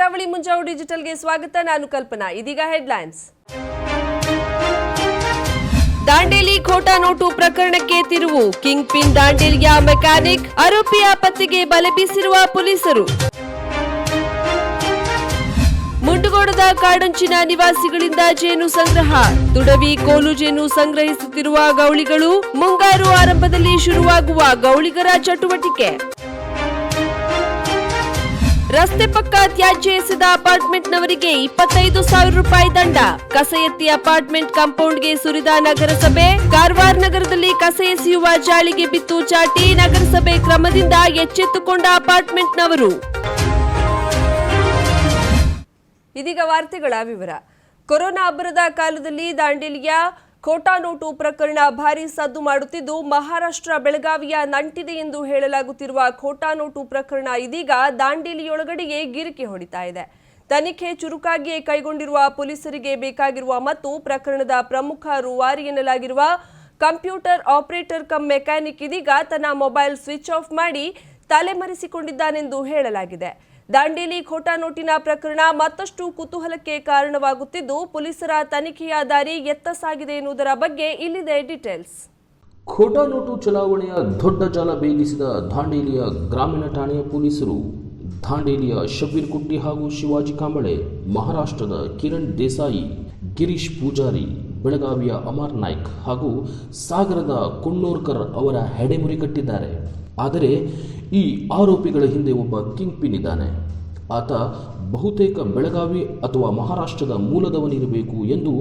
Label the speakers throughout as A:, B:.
A: ಕರಾವಳಿ ಮುಂಜಾವು ಡಿಜಿಟಲ್ಗೆ ಸ್ವಾಗತ. ನಾನು ಕಲ್ಪನಾ. ಇದೀಗ ಹೆಡ್ಲೈನ್ಸ್. ದಾಂಡೇಲಿ ಖೋಟಾ ನೋಟು ಪ್ರಕರಣಕ್ಕೆ ತಿರುವು. ಕಿಂಗ್ ಪಿನ್ ದಾಂಡೇಲಿಯ ಮೆಕ್ಯಾನಿಕ್ ಆರೋಪಿಯ ಪತ್ತೆಗೆ ಬಲೆ ಬೀಸಿರುವ ಪೊಲೀಸರು. ಮುಂಡಗೋಡದ ಕಾಡಂಚಿನ ನಿವಾಸಿಗಳಿಂದ ಜೇನು ಸಂಗ್ರಹ. ತುಡವಿ ಕೋಲು ಜೇನು ಸಂಗ್ರಹಿಸುತ್ತಿರುವ ಗೌಳಿಗಳು ಮುಂಗಾರು ಆರಂಭದಲ್ಲಿ ಶುರುವಾಗುವ ಗೌಳಿಗರ ಚಟುವಟಿಕೆ. ರಸ್ತೆ ಪಕ್ಕ ತ್ಯಾಜ್ಯ ಎಸೆದ ಅಪಾರ್ಟ್ಮೆಂಟ್ನವರಿಗೆ ಇಪ್ಪತ್ತೈದು ಸಾವಿರ ರೂಪಾಯಿ ದಂಡ. ಕಸ ಎತ್ತಿ ಅಪಾರ್ಟ್ಮೆಂಟ್ ಕಾಂಪೌಂಡ್ಗೆ ಸುರಿದ ನಗರಸಭೆ. ಕಾರವಾರ ನಗರದಲ್ಲಿ ಕಸ ಎಸೆಯುವ ಜಾಳಿಗೆ ಬಿತ್ತು ಚಾಟಿ ನಗರಸಭೆ ಕ್ರಮದಿಂದ ಎಚ್ಚೆತ್ತುಕೊಂಡ ಅಪಾರ್ಟ್ಮೆಂಟ್ನವರು. ಇದೀಗ ವಾರ್ತೆಗಳ ವಿವರ. ಕೊರೋನಾ ಅಬ್ಬರದ ಕಾಲದಲ್ಲಿ ದಾಂಡೇಲಿಯ ಖೋಟಾ ನೋಟು ಪ್ರಕರಣ ಭಾರೀ ಸದ್ದು ಮಾಡುತ್ತಿದ್ದು ಮಹಾರಾಷ್ಟ್ರ ಬೆಳಗಾವಿಯ ನಂಟಿದೆ ಎಂದು ಹೇಳಲಾಗುತ್ತಿರುವ ಖೋಟಾ ನೋಟು ಪ್ರಕರಣ ಇದೀಗ ದಾಂಡೇಲಿಯೊಳಗಡೆಗೆ ಗಿರಿಕೆ ಹೊಡಿತಾ ಇದೆ. ತನಿಖೆ ಚುರುಕಾಗಿಯೇ ಕೈಗೊಂಡಿರುವ ಪೊಲೀಸರಿಗೆ ಬೇಕಾಗಿರುವ ಮತ್ತು ಪ್ರಕರಣದ ಪ್ರಮುಖ ರೂವಾರಿ ಎನ್ನಲಾಗಿರುವ ಕಂಪ್ಯೂಟರ್ ಆಪರೇಟರ್ ಕಮ್ ಮೆಕ್ಯಾನಿಕ್ ಇದೀಗ ತನ್ನ ಮೊಬೈಲ್ ಸ್ವಿಚ್ ಆಫ್ ಮಾಡಿ ತಲೆಮರೆಸಿಕೊಂಡಿದ್ದಾನೆಂದು ಹೇಳಲಾಗಿದೆ. ದಾಂಡೇಲಿ ಖೋಟಾ ನೋಟಿನ ಪ್ರಕರಣ ಮತ್ತಷ್ಟು ಕುತೂಹಲಕ್ಕೆ ಕಾರಣವಾಗುತ್ತಿದ್ದು, ಪೊಲೀಸರ ತನಿಖೆಯ ದಾರಿ ಎತ್ತ ಸಾಗಿದೆ ಎನ್ನುವುದರ ಬಗ್ಗೆ ಇಲ್ಲಿದೆ ಡೀಟೇಲ್ಸ್.
B: ಖೋಟಾ ನೋಟು ಚಲಾವಣೆಯ ದೊಡ್ಡ ಜಾಲ ಬೇಗಿಸಿದ ದಾಂಡೇಲಿಯ ಗ್ರಾಮೀಣ ಠಾಣೆಯ ಪೊಲೀಸರು ದಾಂಡೇಲಿಯ ಶಬೀರ್ ಕುಟ್ಟಿ ಹಾಗೂ ಶಿವಾಜಿ ಕಾಂಬಳೆ, ಮಹಾರಾಷ್ಟ್ರದ ಕಿರಣ್ ದೇಸಾಯಿ, ಗಿರೀಶ್ ಪೂಜಾರಿ, ಬೆಳಗಾವಿಯ ಅಮರ್ ನಾಯ್ಕ್ ಹಾಗೂ ಸಾಗರದ ಕುಣ್ಣೋರ್ಕರ್ ಅವರ ಹೆಡೆಮುರಿ ಕಟ್ಟಿದ್ದಾರೆ. ಆದರೆ ಈ ಆರೋಪಿಗಳ ಹಿಂದೆ ಒಬ್ಬ ಕಿಂಗ್ ಪಿನ್ ಇದ್ದಾನೆ. ಆತ ಬಹುತೇಕ ಬೆಳಗಾವಿ ಅಥವಾ ಮಹಾರಾಷ್ಟ್ರದ ಮೂಲದವನಿರಬೇಕು ಎಂದು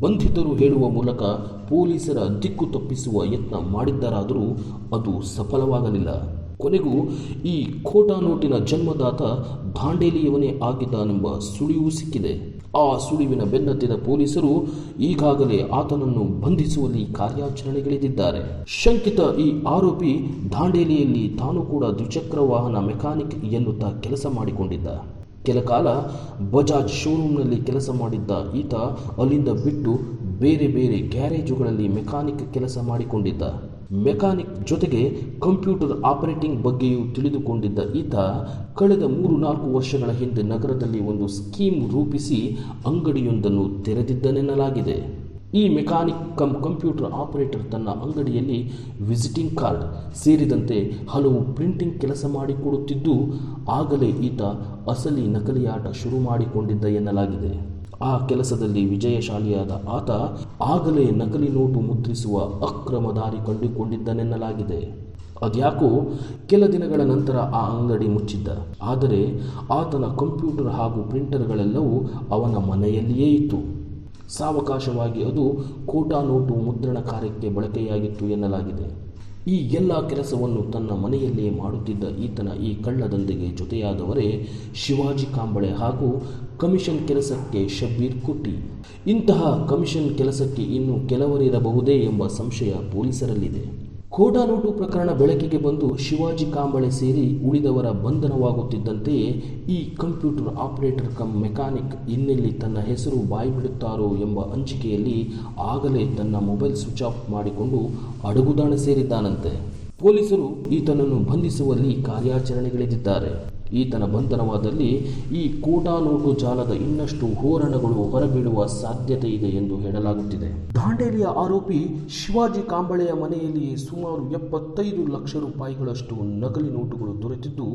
B: ಬಂಧಿತರು ಹೇಳುವ ಮೂಲಕ ಪೊಲೀಸರ ದಿಕ್ಕು ತಪ್ಪಿಸುವ ಯತ್ನ ಮಾಡಿದ್ದರಾದರೂ ಅದು ಸಫಲವಾಗಲಿಲ್ಲ. ಕೊನೆಗೂ ಈ ಖೋಟಾ ನೋಟಿನ ಜನ್ಮದಾತ ದಾಂಡೇಲಿಯವನೇ ಆಗಿದ್ದಾನೆಂಬ ಸುಳಿವು ಸಿಕ್ಕಿದೆ. ಆ ಸುಳಿವಿನ ಬೆನ್ನತ್ತಿದ ಪೊಲೀಸರು ಈಗಾಗಲೇ ಆತನನ್ನು ಬಂಧಿಸುವಲ್ಲಿ ಕಾರ್ಯಾಚರಣೆಗಿಳಿದಿದ್ದಾರೆ. ಶಂಕಿತ ಈ ಆರೋಪಿ ದಾಂಡೇಲಿಯಲ್ಲಿ ತಾನು ಕೂಡ ದ್ವಿಚಕ್ರ ವಾಹನ ಮೆಕ್ಯಾನಿಕ್ ಎನ್ನುತ್ತಾ ಕೆಲಸ ಮಾಡಿಕೊಂಡಿದ್ದ. ಕೆಲ ಕಾಲ ಬಜಾಜ್ ಶೋರೂಮ್ನಲ್ಲಿ ಕೆಲಸ ಮಾಡಿದ್ದ ಈತ ಅಲ್ಲಿಂದ ಬಿಟ್ಟು ಬೇರೆ ಬೇರೆ ಗ್ಯಾರೇಜುಗಳಲ್ಲಿ ಮೆಕ್ಯಾನಿಕ್ ಕೆಲಸ ಮಾಡಿಕೊಂಡಿದ್ದ. ಮೆಕ್ಯಾನಿಕ್ ಜೊತೆಗೆ ಕಂಪ್ಯೂಟರ್ ಆಪರೇಟಿಂಗ್ ಬಗ್ಗೆಯೂ ತಿಳಿದುಕೊಂಡಿದ್ದ ಈತ, ಕಳೆದ ಮೂರು ನಾಲ್ಕು ವರ್ಷಗಳ ಹಿಂದೆ ನಗರದಲ್ಲಿ ಒಂದು ಸ್ಕೀಮ್ ರೂಪಿಸಿ ಅಂಗಡಿಯೊಂದನ್ನು ತೆರೆದಿದ್ದನೆನ್ನಲಾಗಿದೆ. ಈ ಮೆಕ್ಯಾನಿಕ್ ಕಮ್ ಕಂಪ್ಯೂಟರ್ ಆಪರೇಟರ್ ತನ್ನ ಅಂಗಡಿಯಲ್ಲಿ ವಿಸಿಟಿಂಗ್ ಕಾರ್ಡ್ ಸೇರಿದಂತೆ ಹಲವು ಪ್ರಿಂಟಿಂಗ್ ಕೆಲಸ ಮಾಡಿಕೊಡುತ್ತಿದ್ದು, ಆಗಲೇ ಈತ ಅಸಲಿ ನಕಲಿಯಾಟ ಶುರು ಮಾಡಿಕೊಂಡಿದ್ದ ಎನ್ನಲಾಗಿದೆ. ಆ ಕೆಲಸದಲ್ಲಿ ವಿಜಯಶಾಲಿಯಾದ ಆತ ಆಗಲೇ ನಕಲಿ ನೋಟು ಮುದ್ರಿಸುವ ಅಕ್ರಮ ದಾರಿ ಕಂಡುಕೊಂಡಿದ್ದನೆನ್ನಲಾಗಿದೆ. ಅದ್ಯಾಕೋ ಕೆಲ ದಿನಗಳ ನಂತರ ಆ ಅಂಗಡಿ ಮುಚ್ಚಿದ್ದ. ಆದರೆ ಆತನ ಕಂಪ್ಯೂಟರ್ ಹಾಗೂ ಪ್ರಿಂಟರ್ಗಳೆಲ್ಲವೂ ಅವನ ಮನೆಯಲ್ಲಿಯೇ ಇತ್ತು. ಸಾವಕಾಶವಾಗಿ ಅದು ಕೋಟಾ ನೋಟು ಮುದ್ರಣ ಕಾರ್ಯಕ್ಕೆ ಬಳಕೆಯಾಗಿತ್ತು ಎನ್ನಲಾಗಿದೆ. ಈ ಎಲ್ಲ ಕೆಲಸವನ್ನು ತನ್ನ ಮನೆಯಲ್ಲೇ ಮಾಡುತ್ತಿದ್ದ ಈತನ ಈ ಕಳ್ಳದೊಂದಿಗೆ ಜೊತೆಯಾದವರೇ ಶಿವಾಜಿ ಕಾಂಬಳೆ ಹಾಗೂ ಕಮಿಷನ್ ಕೆಲಸಕ್ಕೆ ಶಬ್ಬೀರ್ ಕುಟ್ಟಿ. ಇಂತಹ ಕಮಿಷನ್ ಕೆಲಸಕ್ಕೆ ಇನ್ನು ಕೆಲವರಿರಬಹುದೇ ಎಂಬ ಸಂಶಯ ಪೊಲೀಸರಲ್ಲಿದೆ. ಖೋಟಾ ನೋಟು ಪ್ರಕರಣ ಬೆಳಕಿಗೆ ಬಂದು ಶಿವಾಜಿ ಕಾಂಬಳೆ ಸೇರಿ ಉಳಿದವರ ಬಂಧನವಾಗುತ್ತಿದ್ದಂತೆಯೇ ಈ ಕಂಪ್ಯೂಟರ್ ಆಪರೇಟರ್ ಕಮ್ ಮೆಕ್ಯಾನಿಕ್ ಇನ್ನೆಲ್ಲಿ ತನ್ನ ಹೆಸರು ಬಾಯ್ಬಿಡುತ್ತಾರೋ ಎಂಬ ಹಂಚಿಕೆಯಲ್ಲಿ ಆಗಲೇ ತನ್ನ ಮೊಬೈಲ್ ಸ್ವಿಚ್ ಆಫ್ ಮಾಡಿಕೊಂಡು ಅಡಗುದಾಣ ಸೇರಿದ್ದಾನಂತೆ. ಪೊಲೀಸರು ಈತನನ್ನು ಬಂಧಿಸುವಲ್ಲಿ ಕಾರ್ಯಾಚರಣೆಗಿಳಿದಿದ್ದಾರೆ. ಈತನ ಬಂಧನವಾದಲ್ಲಿ ಈ ಕೋಟಾ ನೋಟು ಜಾಲದ ಇನ್ನಷ್ಟು ಹೋರಣಗಳು ಹೊರಬೀಳುವ ಸಾಧ್ಯತೆ ಇದೆ ಎಂದು ಹೇಳಲಾಗುತ್ತಿದೆ. ದಾಂಡೇಲಿಯ ಆರೋಪಿ ಶಿವಾಜಿ ಕಾಂಬಳೆಯ ಮನೆಯಲ್ಲಿ ಸುಮಾರು ಎಪ್ಪತ್ತೈದು ಲಕ್ಷ ರೂಪಾಯಿಗಳಷ್ಟು ನಕಲಿ ನೋಟುಗಳು ದೊರೆತಿದ್ದು,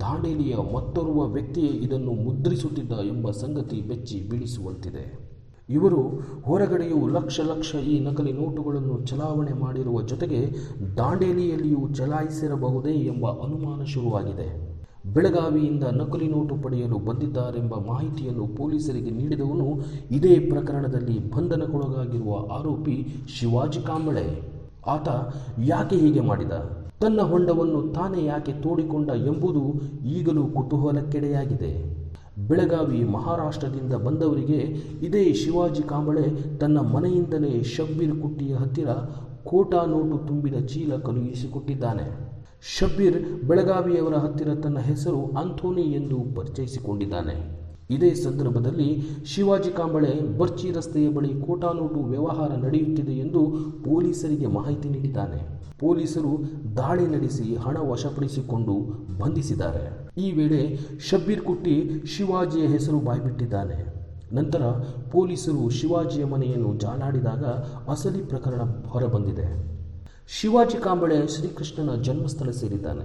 B: ದಾಂಡೇಲಿಯ ಮತ್ತೋರ್ವ ವ್ಯಕ್ತಿಯೇ ಇದನ್ನು ಮುದ್ರಿಸುತ್ತಿದ್ದ ಎಂಬ ಸಂಗತಿ ಬೆಚ್ಚಿ ಬೀಳಿಸುವಂತಿದೆ. ಇವರು ಹೊರಗಡೆಯೂ ಲಕ್ಷ ಲಕ್ಷ ಈ ನಕಲಿ ನೋಟುಗಳನ್ನು ಚಲಾವಣೆ ಮಾಡಿರುವ ಜೊತೆಗೆ ದಾಂಡೇಲಿಯಲ್ಲಿಯೂ ಚಲಾಯಿಸಿರಬಹುದೇ ಎಂಬ ಅನುಮಾನ ಶುರುವಾಗಿದೆ. ಬೆಳಗಾವಿಯಿಂದ ನಕಲಿ ನೋಟು ಪಡೆಯಲು ಬಂದಿದ್ದಾರೆಂಬ ಮಾಹಿತಿಯನ್ನು ಪೊಲೀಸರಿಗೆ ನೀಡಿದವನು ಇದೇ ಪ್ರಕರಣದಲ್ಲಿ ಬಂಧನಕ್ಕೊಳಗಾಗಿರುವ ಆರೋಪಿ ಶಿವಾಜಿ ಕಾಂಬಳೆ. ಆತ ಯಾಕೆ ಹೀಗೆ ಮಾಡಿದ? ತನ್ನ ಹೊಂಡವನ್ನು ತಾನೇ ಯಾಕೆ ತೋಡಿಕೊಂಡ ಎಂಬುದು ಈಗಲೂ ಕುತೂಹಲಕ್ಕೆಡೆಯಾಗಿದೆ. ಬೆಳಗಾವಿ ಮಹಾರಾಷ್ಟ್ರದಿಂದ ಬಂದವರಿಗೆ ಇದೇ ಶಿವಾಜಿ ಕಾಂಬಳೆ ತನ್ನ ಮನೆಯಿಂದಲೇ ಶಬ್ಬೀರ್ ಕುಟ್ಟಿಯ ಹತ್ತಿರ ಕೋಟಾ ನೋಟು ತುಂಬಿದ ಚೀಲ ಕಳುಹಿಸಿಕೊಟ್ಟಿದ್ದಾನೆ. ಶಬ್ಬೀರ್ ಬೆಳಗಾವಿಯವರ ಹತ್ತಿರ ತನ್ನ ಹೆಸರು ಅಂಥೋನಿ ಎಂದು ಪರಿಚಯಿಸಿಕೊಂಡಿದ್ದಾನೆ. ಇದೇ ಸಂದರ್ಭದಲ್ಲಿ ಶಿವಾಜಿ ಕಾಂಬಳೆ ಬರ್ಚಿ ರಸ್ತೆಯ ಬಳಿ ಕೋಟಾನೋಟು ವ್ಯವಹಾರ ನಡೆಯುತ್ತಿದೆ ಎಂದು ಪೊಲೀಸರಿಗೆ ಮಾಹಿತಿ ನೀಡಿದ್ದಾನೆ. ಪೊಲೀಸರು ದಾಳಿ ನಡೆಸಿ ಹಣ ವಶಪಡಿಸಿಕೊಂಡು ಬಂಧಿಸಿದ್ದಾರೆ. ಈ ವೇಳೆ ಶಬ್ಬೀರ್ ಕುಟ್ಟಿ ಶಿವಾಜಿಯ ಹೆಸರು ಬಾಯ್ಬಿಟ್ಟಿದ್ದಾನೆ. ನಂತರ ಪೊಲೀಸರು ಶಿವಾಜಿಯ ಮನೆಯನ್ನು ಜಾಲಾಡಿದಾಗ ಅಸಲಿ ಪ್ರಕರಣ ಹೊರಬಂದಿದೆ. ಶಿವಾಜಿ ಕಾಂಬಳೆ ಶ್ರೀಕೃಷ್ಣನ ಜನ್ಮಸ್ಥಳ ಸೇರಿದ್ದಾನೆ.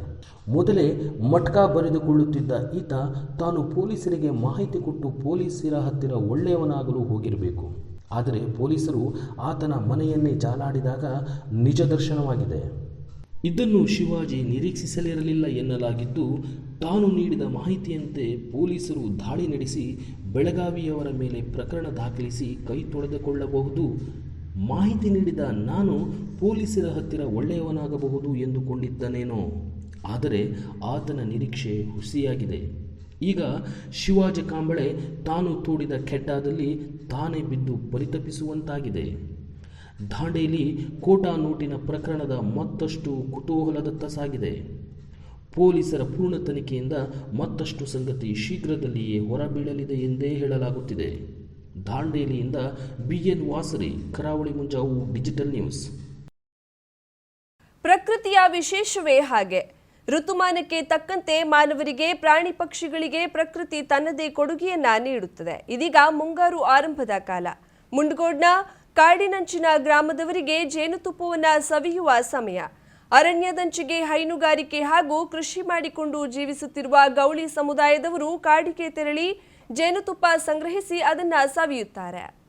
B: ಮೊದಲೇ ಮಟ್ಕ ಬರೆದುಕೊಳ್ಳುತ್ತಿದ್ದ ಈತ ತಾನು ಪೊಲೀಸರಿಗೆ ಮಾಹಿತಿ ಕೊಟ್ಟು ಪೊಲೀಸರ ಹತ್ತಿರ ಒಳ್ಳೆಯವನಾಗಲು ಹೋಗಿರಬೇಕು. ಆದರೆ ಪೊಲೀಸರು ಆತನ ಮನೆಯನ್ನೇ ಜಾಲಾಡಿದಾಗ ನಿಜ ದರ್ಶನವಾಗಿದೆ. ಇದನ್ನು ಶಿವಾಜಿ ನಿರೀಕ್ಷಿಸಲಿರಲಿಲ್ಲ ಎನ್ನಲಾಗಿದ್ದು, ತಾನು ನೀಡಿದ ಮಾಹಿತಿಯಂತೆ ಪೊಲೀಸರು ದಾಳಿ ನಡೆಸಿ ಬೆಳಗಾವಿಯವರ ಮೇಲೆ ಪ್ರಕರಣ ದಾಖಲಿಸಿ ಕೈ ತೊಳೆದುಕೊಳ್ಳಬಹುದು. ಮಾಹಿತಿ ನೀಡಿದ ನಾನು ಪೊಲೀಸರ ಹತ್ತಿರ ಒಳ್ಳೆಯವನಾಗಬಹುದು ಎಂದುಕೊಂಡಿದ್ದನೇನೋ. ಆದರೆ ಆತನ ನಿರೀಕ್ಷೆ ಹುಸಿಯಾಗಿದೆ. ಈಗ ಶಿವಾಜಿ ಕಾಂಬಳೆ ತಾನು ತೋಡಿದ ಖೆಡ್ಡಾದಲ್ಲಿ ತಾನೇ ಬಿದ್ದು ಪರಿತಪಿಸುವಂತಾಗಿದೆ. ದಾಂಡೇಲಿ ಕೋಟಾ ನೋಟಿನ ಪ್ರಕರಣದ ಮತ್ತಷ್ಟು ಕುತೂಹಲದತ್ತ ಸಾಗಿದೆ. ಪೊಲೀಸರ ಪೂರ್ಣ ತನಿಖೆಯಿಂದ ಮತ್ತಷ್ಟು ಸಂಗತಿ ಶೀಘ್ರದಲ್ಲಿಯೇ ಹೊರಬೀಳಲಿದೆ ಎಂದೇ ಹೇಳಲಾಗುತ್ತಿದೆ. ದಾಂಡೇಲಿಯಿಂದ ಬಿ ಎನ್ ವಾಸರಿ, ಕರಾವಳಿ ಮುಂಜಾವು, ಡಿಜಿಟಲ್ ನ್ಯೂಸ್.
A: ಪ್ರಕೃತಿಯ ವಿಶೇಷವೇ ಹಾಗೆ. ಋತುಮಾನಕ್ಕೆ ತಕ್ಕಂತೆ ಮಾನವರಿಗೆ, ಪ್ರಾಣಿ ಪಕ್ಷಿಗಳಿಗೆ ಪ್ರಕೃತಿ ತನ್ನದೇ ಕೊಡುಗೆಯನ್ನ ನೀಡುತ್ತದೆ. ಇದೀಗ ಮುಂಗಾರು ಆರಂಭದ ಕಾಲ. ಮುಂಡಗೋಡ್ನ ಕಾಡಿನಂಚಿನ ಗ್ರಾಮದವರಿಗೆ ಜೇನುತುಪ್ಪವನ್ನು ಸವಿಯುವ ಸಮಯ. ಅರಣ್ಯದಂಚಿಗೆ ಹೈನುಗಾರಿಕೆ ಹಾಗೂ ಕೃಷಿ ಮಾಡಿಕೊಂಡು ಜೀವಿಸುತ್ತಿರುವ ಗೌಳಿ ಸಮುದಾಯದವರು ಕಾಡಿಗೆ ತೆರಳಿ ಜೇನುತುಪ್ಪ ಸಂಗ್ರಹಿಸಿ ಅದನ್ನ ಸವಿಯುತ್ತಾರೆ.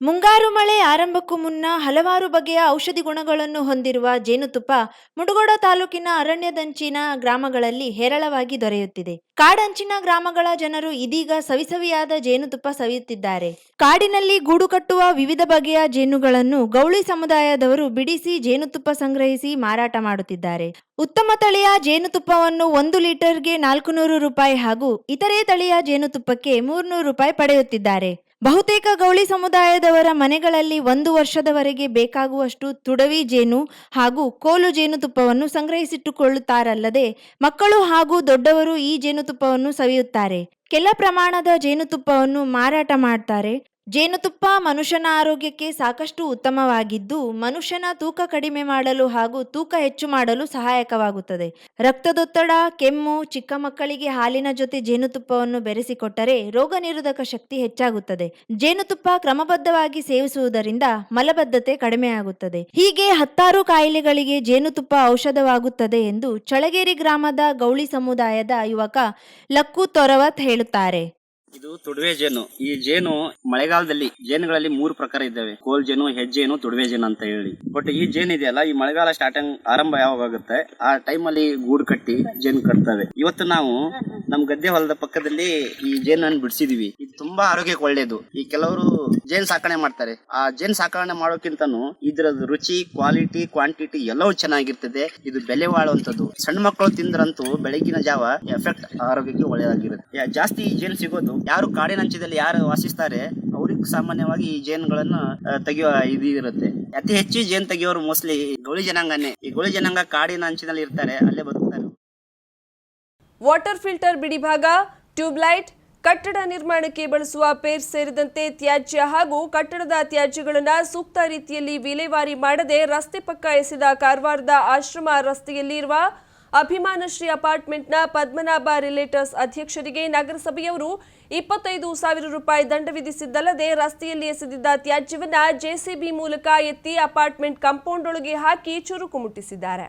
C: ಮುಂಗಾರು ಮಳೆ ಆರಂಭಕ್ಕೂ ಮುನ್ನ ಹಲವಾರು ಬಗೆಯ ಔಷಧಿ ಗುಣಗಳನ್ನು ಹೊಂದಿರುವ ಜೇನುತುಪ್ಪ ಮುಡುಗೋಡ ತಾಲೂಕಿನ ಅರಣ್ಯದಂಚಿನ ಗ್ರಾಮಗಳಲ್ಲಿ ಹೇರಳವಾಗಿ ದೊರೆಯುತ್ತಿದೆ. ಕಾಡಂಚಿನ ಗ್ರಾಮಗಳ ಜನರು ಇದೀಗ ಸವಿಸವಿಯಾದ ಜೇನುತುಪ್ಪ ಸವಿಯುತ್ತಿದ್ದಾರೆ. ಕಾಡಿನಲ್ಲಿ ಗೂಡು ಕಟ್ಟುವ ವಿವಿಧ ಬಗೆಯ ಜೇನುಗಳನ್ನು ಗೌಳಿ ಸಮುದಾಯದವರು ಬಿಡಿಸಿ ಜೇನುತುಪ್ಪ ಸಂಗ್ರಹಿಸಿ ಮಾರಾಟ ಮಾಡುತ್ತಿದ್ದಾರೆ. ಉತ್ತಮ ತಳಿಯ ಜೇನುತುಪ್ಪವನ್ನು ಒಂದು ಲೀಟರ್ಗೆ ನಾಲ್ಕು ನೂರು ರೂಪಾಯಿ ಹಾಗೂ ಇತರೆ ತಳಿಯ ಜೇನುತುಪ್ಪಕ್ಕೆ ಮೂರ್ನೂರು ರೂಪಾಯಿ ಪಡೆಯುತ್ತಿದ್ದಾರೆ. ಬಹುತೇಕ ಗೌಳಿ ಸಮುದಾಯದವರ ಮನೆಗಳಲ್ಲಿ ಒಂದು ವರ್ಷದವರೆಗೆ ಬೇಕಾಗುವಷ್ಟು ತುಡವಿ ಜೇನು ಹಾಗೂ ಕೋಲು ಜೇನುತುಪ್ಪವನ್ನು ಸಂಗ್ರಹಿಸಿಟ್ಟುಕೊಳ್ಳುತ್ತಾರಲ್ಲದೆ, ಮಕ್ಕಳು ಹಾಗೂ ದೊಡ್ಡವರು ಈ ಜೇನುತುಪ್ಪವನ್ನು ಸವಿಯುತ್ತಾರೆ. ಕೆಲ ಪ್ರಮಾಣದ ಜೇನುತುಪ್ಪವನ್ನು ಮಾರಾಟ ಮಾಡ್ತಾರೆ. ಜೇನುತುಪ್ಪ ಮನುಷ್ಯನ ಆರೋಗ್ಯಕ್ಕೆ ಸಾಕಷ್ಟು ಉತ್ತಮವಾಗಿದ್ದು, ಮನುಷ್ಯನ ತೂಕ ಕಡಿಮೆ ಮಾಡಲು ಹಾಗೂ ತೂಕ ಹೆಚ್ಚು ಮಾಡಲು ಸಹಾಯಕವಾಗುತ್ತದೆ. ರಕ್ತದೊತ್ತಡ, ಕೆಮ್ಮು, ಚಿಕ್ಕ ಮಕ್ಕಳಿಗೆ ಹಾಲಿನ ಜೊತೆ ಜೇನುತುಪ್ಪವನ್ನು ಬೆರೆಸಿಕೊಟ್ಟರೆ ರೋಗ ನಿರೋಧಕ ಶಕ್ತಿ ಹೆಚ್ಚಾಗುತ್ತದೆ. ಜೇನುತುಪ್ಪ ಕ್ರಮಬದ್ಧವಾಗಿ ಸೇವಿಸುವುದರಿಂದ ಮಲಬದ್ಧತೆ ಕಡಿಮೆಯಾಗುತ್ತದೆ. ಹೀಗೆ ಹತ್ತಾರು ಕಾಯಿಲೆಗಳಿಗೆ ಜೇನುತುಪ್ಪ ಔಷಧವಾಗುತ್ತದೆ ಎಂದು ಚಳಗೇರಿ ಗ್ರಾಮದ ಗೌಳಿ ಸಮುದಾಯದ ಯುವಕ ಲಕ್ಕು ತೊರವತ್ ಹೇಳುತ್ತಾರೆ.
D: ಇದು ತುಡುವೆ ಜೇನು. ಈ ಜೇನು ಮಳೆಗಾಲದಲ್ಲಿ ಜೇನುಗಳಲ್ಲಿ ಮೂರು ಪ್ರಕಾರ ಇದ್ದಾವೆ. ಕೋಲ್ ಜೇನು ಹೆಜ್ಜೇನು ತುಡುವೆ ಜೇನು ಅಂತ ಹೇಳಿ. ಬಟ್ ಈ ಜೇನು ಇದೆಯಲ್ಲ, ಈ ಮಳೆಗಾಲ ಸ್ಟಾರ್ಟಿಂಗ್ ಆರಂಭ ಯಾವಾಗ ಆಗುತ್ತೆ ಆ ಟೈಮ್ ಅಲ್ಲಿ ಗೂಡು ಕಟ್ಟಿ ಜೇನು ಕಟ್ತವೆ. ಇವತ್ತು ನಾವು ನಮ್ ಗದ್ದೆ ಹೊಲದ ಪಕ್ಕದಲ್ಲಿ ಈ ಜೇನನ್ನು ಬಿಡಿಸಿದೀವಿ. ಇದು ತುಂಬಾ ಆರೋಗ್ಯಕ್ಕೆ ಒಳ್ಳೇದು. ಈ ಕೆಲವರು ಜೇನ್ ಸಾಕಣೆ ಮಾಡ್ತಾರೆ. ಆ ಜೇನ್ ಸಾಕಣೆ ಮಾಡೋಕ್ಕಿಂತನೂ ಇದ್ರದ್ದು ರುಚಿ ಕ್ವಾಲಿಟಿ ಕ್ವಾಂಟಿಟಿ ಎಲ್ಲವೂ ಚೆನ್ನಾಗಿರ್ತದೆ. ಇದು ಬೆಲೆ ಬಾಳುವಂತದ್ದು ಸಣ್ಣ ಮಕ್ಕಳು ತಿಂದ್ರಂತೂ ಬೆಳಗಿನ ಜಾವ ಎಫೆಕ್ಟ್ ಆರೋಗ್ಯಕ್ಕೆ ಒಳ್ಳೆಯದಾಗಿರುತ್ತೆ ಜಾಸ್ತಿ ಜೇನು ಸಿಗೋದು ಯಾರು ಕಾಡಿನಂಚದಲ್ಲಿ ಯಾರು ವಾಸಿಸ್ತಾರೆ, ಅವ್ರಿಗೆ ಸಾಮಾನ್ಯವಾಗಿ ಈ ಜೇನುಗಳನ್ನ ತೆಗೆಯುವ ಇದು ಇರುತ್ತೆ. ಅತಿ ಹೆಚ್ಚು ಜೇನು ತೆಗೆಯೋರು ಮೋಸ್ಟ್ಲಿ ಗೋಳಿ ಜನಾಂಗನೇ. ಈ ಗೋಳಿ ಜನಾಂಗ ಕಾಡಿನ ಅಂಚಿನಲ್ಲಿ ಇರ್ತಾರೆ, ಅಲ್ಲೇ ಬದುಕ್ತಾರೆ.
A: ವಾಟರ್ ಫಿಲ್ಟರ್ ಬಿಡಿಭಾಗ ಟ್ಯೂಬ್ಲೈಟ್, ಕಟ್ಟಡ ನಿರ್ಮಾಣಕ್ಕೆ ಬಳಸುವ ಪೇರ್ ಸೇರಿದಂತೆ ತ್ಯಾಜ್ಯ ಹಾಗೂ ಕಟ್ಟಡದ ತ್ಯಾಜ್ಯಗಳನ್ನು ಸೂಕ್ತ ರೀತಿಯಲ್ಲಿ ವಿಲೇವಾರಿ ಮಾಡದೆ ರಸ್ತೆ ಪಕ್ಕ ಎಸೆದ ಕಾರವಾರದ ಆಶ್ರಮ ರಸ್ತೆಯಲ್ಲಿ ಇರುವ ಅಭಿಮಾನಶ್ರೀ ಅಪಾರ್ಟ್ಮೆಂಟ್ನ ಪದ್ಮನಾಭ ರಿಲೇಟರ್ಸ್ ಅಧ್ಯಕ್ಷರಿಗೆ ನಗರಸಭೆಯವರು ಇಪ್ಪತ್ತೈದು ಸಾವಿರ ರೂಪಾಯಿ ದಂಡ ವಿಧಿಸಿದ್ದಲ್ಲದೆ ರಸ್ತೆಯಲ್ಲಿ ಎಸೆದಿದ್ದ ತ್ಯಾಜ್ಯವನ್ನ ಜೆಸಿಬಿ ಮೂಲಕ ಎತ್ತಿ ಅಪಾರ್ಟ್ಮೆಂಟ್ ಕಾಂಪೌಂಡ್ ಒಳಗೆ ಹಾಕಿ ಚುರುಕು ಮುಟ್ಟಿಸಿದ್ದಾರೆ.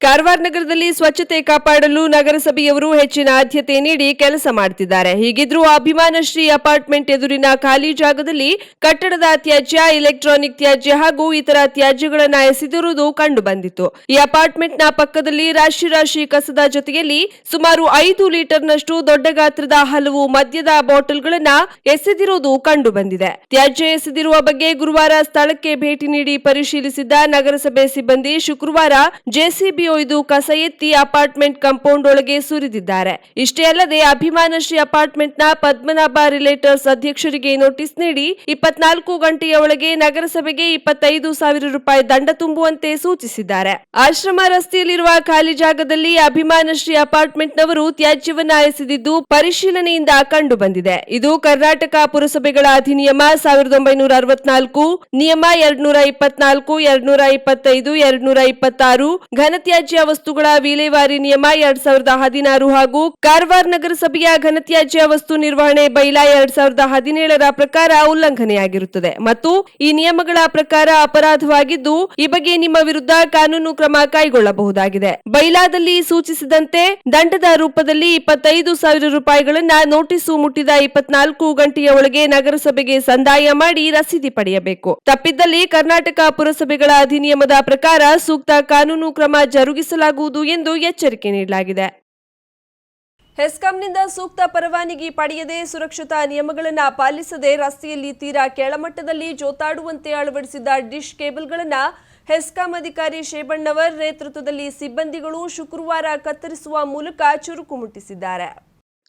A: ಕಾರವಾರ ನಗರದಲ್ಲಿ ಸ್ವಚ್ಛತೆ ಕಾಪಾಡಲು ನಗರಸಭೆಯವರು ಹೆಚ್ಚಿನ ಆದ್ಯತೆ ನೀಡಿ ಕೆಲಸ ಮಾಡುತ್ತಿದ್ದಾರೆ. ಹೀಗಿದ್ರೂ ಅಭಿಮಾನಶ್ರೀ ಅಪಾರ್ಟ್ಮೆಂಟ್ ಎದುರಿನ ಖಾಲಿ ಜಾಗದಲ್ಲಿ ಕಟ್ಟಡದ ತ್ಯಾಜ್ಯ, ಎಲೆಕ್ಟ್ರಾನಿಕ್ ತ್ಯಾಜ್ಯ ಹಾಗೂ ಇತರ ತ್ಯಾಜ್ಯಗಳನ್ನು ಎಸೆದಿರುವುದು ಕಂಡು ಬಂದಿತ್ತು ಈ ಅಪಾರ್ಟ್ಮೆಂಟ್ನ ಪಕ್ಕದಲ್ಲಿ ರಾಶಿ ರಾಶಿ ಕಸದ ಜೊತೆಯಲ್ಲಿ ಸುಮಾರು ಐದು ಲೀಟರ್ನಷ್ಟು ದೊಡ್ಡ ಗಾತ್ರದ ಹಲವು ಮದ್ಯದ ಬಾಟಲ್ಗಳನ್ನು ಎಸೆದಿರುವುದು ಕಂಡುಬಂದಿದೆ. ತ್ಯಾಜ್ಯ ಎಸೆದಿರುವ ಬಗ್ಗೆ ಗುರುವಾರ ಸ್ಥಳಕ್ಕೆ ಭೇಟಿ ನೀಡಿ ಪರಿಶೀಲಿಸಿದ್ದ ನಗರಸಭೆ ಸಿಬ್ಬಂದಿ ಶುಕ್ರವಾರ ಜೆಸಿಬಿ ಒಯ್ದು ಕಸ ಎತ್ತಿ ಅಪಾರ್ಟ್ಮೆಂಟ್ ಕಾಂಪೌಂಡ್ ಒಳಗೆ ಸುರಿದಿದ್ದಾರೆ. ಇಷ್ಟೇ ಅಲ್ಲದೆ ಅಭಿಮಾನಶ್ರೀ ಅಪಾರ್ಟ್ಮೆಂಟ್ನ ಪದ್ಮನಾಭ ರಿಲೇಟರ್ಸ್ ಅಧ್ಯಕ್ಷರಿಗೆ ನೋಟಿಸ್ ನೀಡಿ ಇಪ್ಪತ್ನಾಲ್ಕು ಗಂಟೆಯ ಒಳಗೆ ನಗರಸಭೆಗೆ ಇಪ್ಪತ್ತೈದು ಸಾವಿರ ರೂಪಾಯಿ ದಂಡ ತುಂಬುವಂತೆ ಸೂಚಿಸಿದ್ದಾರೆ. ಆಶ್ರಮ ರಸ್ತೆಯಲ್ಲಿರುವ ಖಾಲಿ ಜಾಗದಲ್ಲಿ ಅಭಿಮಾನಶ್ರೀ ಅಪಾರ್ಟ್ಮೆಂಟ್ನವರು ತ್ಯಾಜ್ಯವನ್ನು ಎಸೆದಿದ್ದು ಪರಿಶೀಲನೆಯಿಂದ ಕಂಡು ಬಂದಿದೆ ಇದು ಕರ್ನಾಟಕ ಪುರಸಭೆಗಳ ಅಧಿನಿಯಮ ಸಾವಿರದ ಒಂಬೈನೂರ ಅರವತ್ನಾಲ್ಕು, ನಿಯಮ ಎರಡ್ನೂರ ಇಪ್ಪತ್ನಾಲ್ಕು, ಎರಡ್ನೂರ ಇಪ್ಪತ್ತೈದು, ಎರಡ್ನೂರ ಇಪ್ಪತ್ತಾರು, ಘನತ್ಯಾಜ್ಯ ವಸ್ತುಗಳ ವಿಲೇವಾರಿ ನಿಯಮ ಎರಡ್ ಸಾವಿರದ ಹದಿನಾರು ಹಾಗೂ ಕಾರವಾರ ನಗರಸಭೆಯ ಘನತ್ಯಾಜ್ಯ ವಸ್ತು ನಿರ್ವಹಣೆ ಬೈಲಾ ಎರಡ್ ಸಾವಿರದ ಹದಿನೇಳರ ಪ್ರಕಾರ ಉಲ್ಲಂಘನೆಯಾಗಿರುತ್ತದೆ. ಮತ್ತು ಈ ನಿಯಮಗಳ ಪ್ರಕಾರ ಅಪರಾಧವಾಗಿದ್ದು, ಈ ಬಗ್ಗೆ ನಿಮ್ಮ ವಿರುದ್ಧ ಕಾನೂನು ಕ್ರಮ ಕೈಗೊಳ್ಳಬಹುದಾಗಿದೆ. ಬೈಲಾದಲ್ಲಿ ಸೂಚಿಸಿದಂತೆ ದಂಡದ ರೂಪದಲ್ಲಿ ಇಪ್ಪತ್ತೈದು ಸಾವಿರ ರೂಪಾಯಿಗಳನ್ನ ನೋಟಿಸು ಮುಟ್ಟಿದ ಇಪ್ಪತ್ನಾಲ್ಕು ಗಂಟೆಯ ಒಳಗೆ ನಗರಸಭೆಗೆ ಸಂದಾಯ ಮಾಡಿ ರಸೀದಿ ಪಡೆಯಬೇಕು. ತಪ್ಪಿದ್ದಲ್ಲಿ ಕರ್ನಾಟಕ ಪುರಸಭೆಗಳ ಅಧಿನಿಯಮದ ಪ್ರಕಾರ ಸೂಕ್ತ ಕಾನೂನು ಕ್ರಮ ಜರುಗಿಸಲಾಗುವುದು ಎಂದು ಎಚ್ಚರಿಕೆ ನೀಡಲಾಗಿದೆ. ಹೆಸ್ಕಾಂನಿಂದ ಸೂಕ್ತ ಪರವಾನಗಿ ಪಡೆಯದೆ ಸುರಕ್ಷತಾ ನಿಯಮಗಳನ್ನು ಪಾಲಿಸದೆ ರಸ್ತೆಯಲ್ಲಿ ತೀರಾ ಕೆಳಮಟ್ಟದಲ್ಲಿ ಜೋತಾಡುವಂತೆ ಅಳವಡಿಸಿದ್ದ ಡಿಶ್ ಕೇಬಲ್ಗಳನ್ನು ಹೆಸ್ಕಾಂ ಅಧಿಕಾರಿ ಶೇಬಣ್ಣವರ್ ನೇತೃತ್ವದಲ್ಲಿ ಸಿಬ್ಬಂದಿಗಳು ಶುಕ್ರವಾರ ಕತ್ತರಿಸುವ ಮೂಲಕ ಚುರುಕು ಮುಟ್ಟಿಸಿದ್ದಾರೆ.